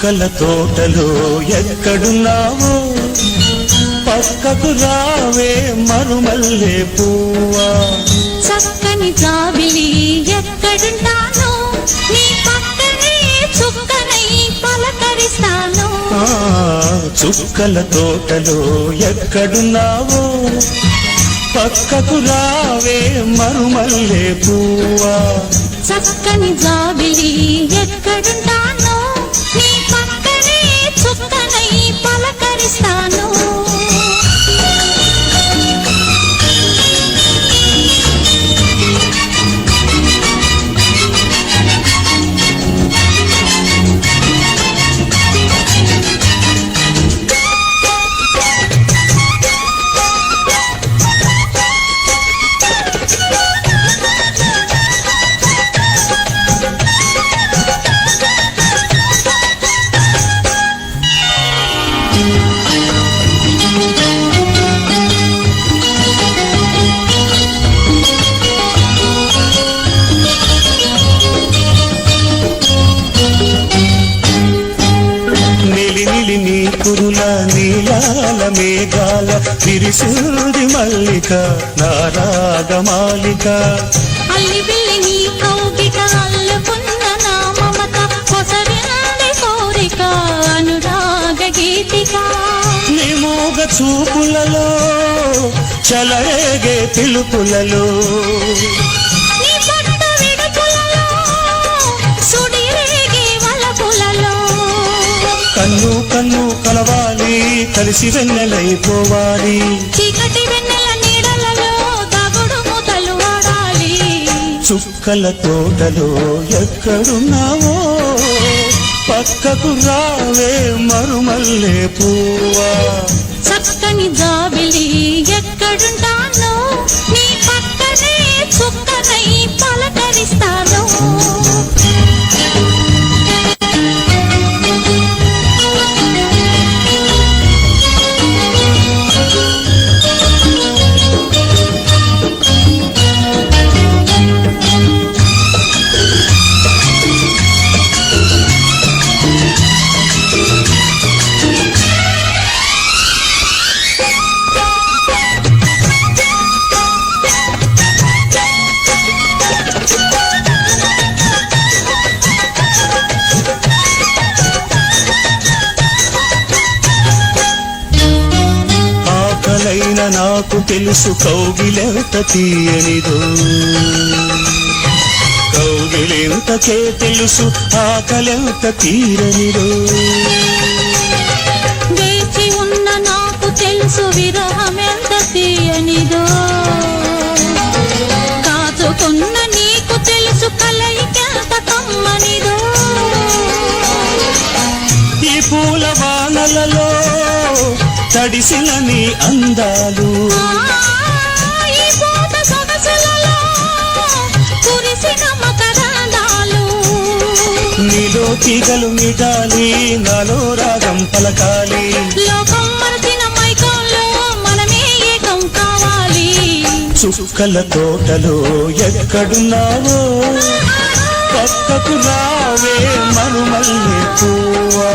చుక్కల తోటలో ఎక్కడున్నావో? పక్కకు రావే మరుమల్లే పువ్వా? చక్కని జాబిలి ఎక్కడుంటాను నీ పక్కనే చుక్కనై పలకరిస్తాను. చుక్కల తోటలో ఎక్కడున్నావో? పక్కకు రావే మరుమల్లే పువ్వా? చక్కని జాబిలి ఎక్కడుంటాను? కురుల నీలాల మేఘాల విరిసింది మల్లిక నారాగమాలిక అల్లి బిల్లి నీ కౌగిట అల్లుకు చూపులలో చలరేగే పిలుపులలో. కన్ను కన్ను కలవాలి కలిసి వెన్నెలైపోవాలి. చీకటి వెన్నెల నీడలలో దగుడు ముతలు ఆడాలి చుక్కల తోటలో ఎక్కడున్నావో పక్కకు రావే మరుమల్లే పువ్వా చక్కని జాబిలి ఎక్కడుంటానో నీ పక్కనే చుక్కనై పలకరిస్తాను నాకు తెలుసు కౌగిలెంత తీయనిదో. కౌగిలెంతకే తెలుసు ఆకలెంత తీరనిదో. వేచి ఉన్న నాకు తెలుసు విరహం ఎంత తీయనిదో. కాచుకున్న నీకు తెలుసు కలయికెంత కమ్మనిదో. ఈ పూల వానలలో తడిసిన నీ అందాలు. నీలో తీగలు మిటాలి నాలో రాగం పలకాలి. లోకం మరచిన మైకంలో మనమే ఏకం కావాలి. చుక్కల తోటలో ఎక్కడున్నావో? పక్కకు రావే మనుమల్లె పువ్వా.